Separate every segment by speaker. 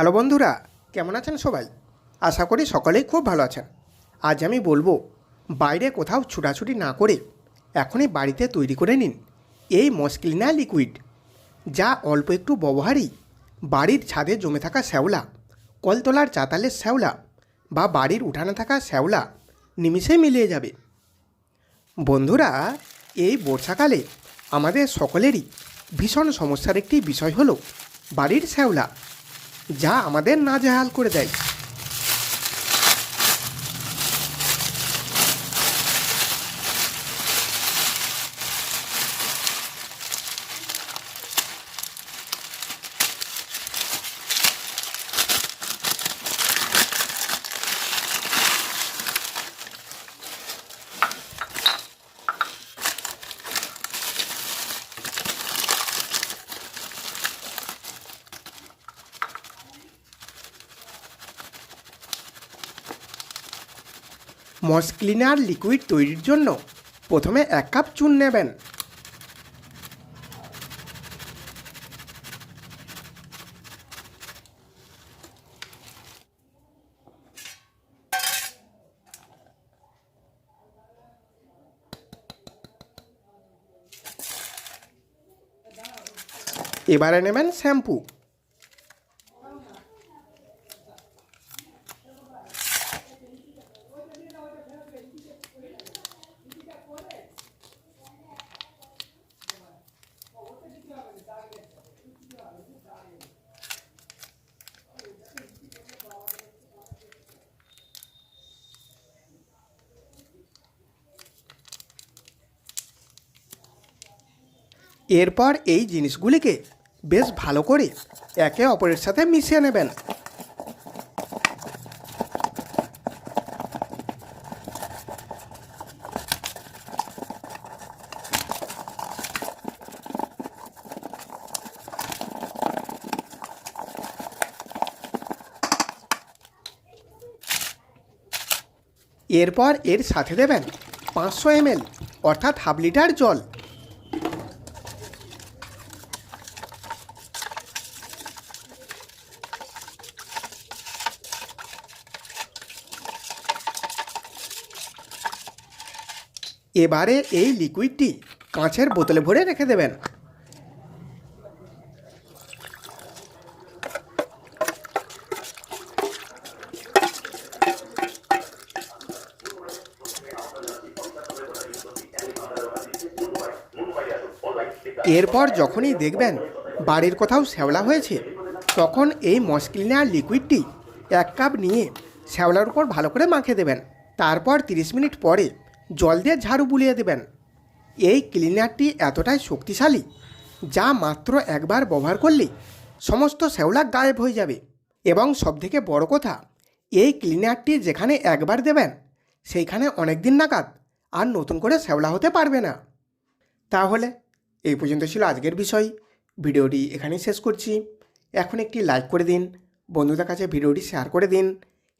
Speaker 1: Hello বন্ধুরা, কেমন আছেন সবাই? আশা করি সকলেই খুব ভালো আছেন। আজ আমি বলব, বাইরে কোথাও ছুটাছুটি না করে এখনই বাড়িতে তৈরি করে নিন এই মস্কিলিনা লিকুইড, যা অল্প একটু ব্যবহারই বাড়ির ছাদে জমে থাকা শ্যাওলা, কলতলার চাতালের শ্যাওলা বা বাড়ির উঠানে থাকা শ্যাওলা নিমিষে মিলিয়ে যাবে। বন্ধুরা, এই বর্ষাকালে আমাদের সকলেরই ভীষণ সমস্যার একটি বিষয় হলো বাড়ির শ্যাওলা। যা আমাদের নাজেহাল করে দেয়। মস ক্লিনার লিকুইড তৈরির জন্য প্রথমে এক কাপ চুন নেবেন। এবারে নেবেন শ্যাম্পু। এরপর এই জিনিসগুলিকে বেশ ভালো করে একে অপরের সাথে মিশিয়ে নেবেন। এরপর এর সাথে দেবেন পাঁচশো এমএল, অর্থাৎ হাফ লিটার জল। এবারে এই লিকুইডটি কাঁচের বোতলে ভরে রেখে দেবেন। এরপর যখনই দেখবেন বাড়ির কোথাও শ্যাওলা হয়েছে, তখন এই মসক্লিনার লিকুইডটি এক কাপ নিয়ে শ্যাওলার উপর ভালো করে মাখে দেবেন। তারপর 30 মিনিট পরে জল দিয়ে ঝাড়ু বুলিয়ে দেবেন। এই ক্লিনারটি এতটাই শক্তিশালী, যা মাত্র একবার ব্যবহার করলে সমস্ত শ্যাওলা গায়েব হয়ে যাবে। এবং সবথেকে বড় কথা, এই ক্লিনারটি যেখানে একবার দেবেন, সেইখানে অনেক দিন নাগাদ আর নতুন করে শ্যাওলা হতে পারবে না। তাহলে এই পর্যন্ত ছিল আজকের বিষয়। ভিডিওটি এখানেই শেষ করছি। এখন একটি লাইক করে দিন, বন্ধুদের কাছে ভিডিওটি শেয়ার করে দিন,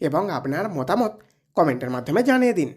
Speaker 1: এবং আপনার মতামত কমেন্টের মাধ্যমে জানিয়ে দিন।